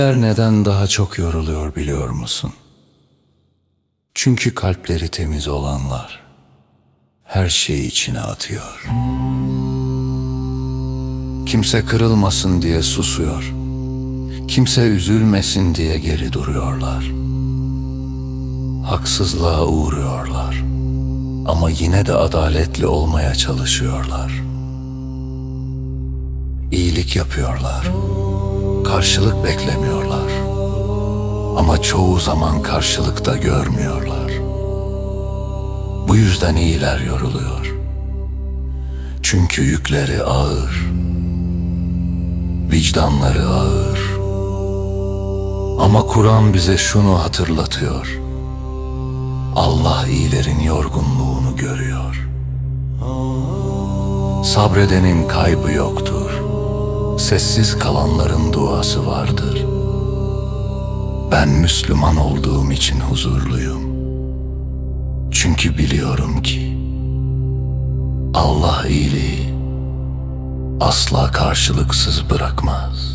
İyiler neden daha çok yoruluyor biliyor musun? Çünkü kalpleri temiz olanlar her şeyi içine atıyor. Kimse kırılmasın diye susuyor. Kimse üzülmesin diye geri duruyorlar. Haksızlığa uğruyorlar. Ama yine de adaletli olmaya çalışıyorlar. İyilik yapıyorlar. Karşılık beklemiyorlar. Ama çoğu zaman karşılık da görmüyorlar. Bu yüzden iyiler yoruluyor. Çünkü yükleri ağır. Vicdanları ağır. Ama Kur'an bize şunu hatırlatıyor. Allah iyilerin yorgunluğunu görüyor. Sabredenin kaybı yoktur. Sessiz kalanların duası vardır. Ben Müslüman olduğum için huzurluyum. Çünkü biliyorum ki Allah iyiliği asla karşılıksız bırakmaz.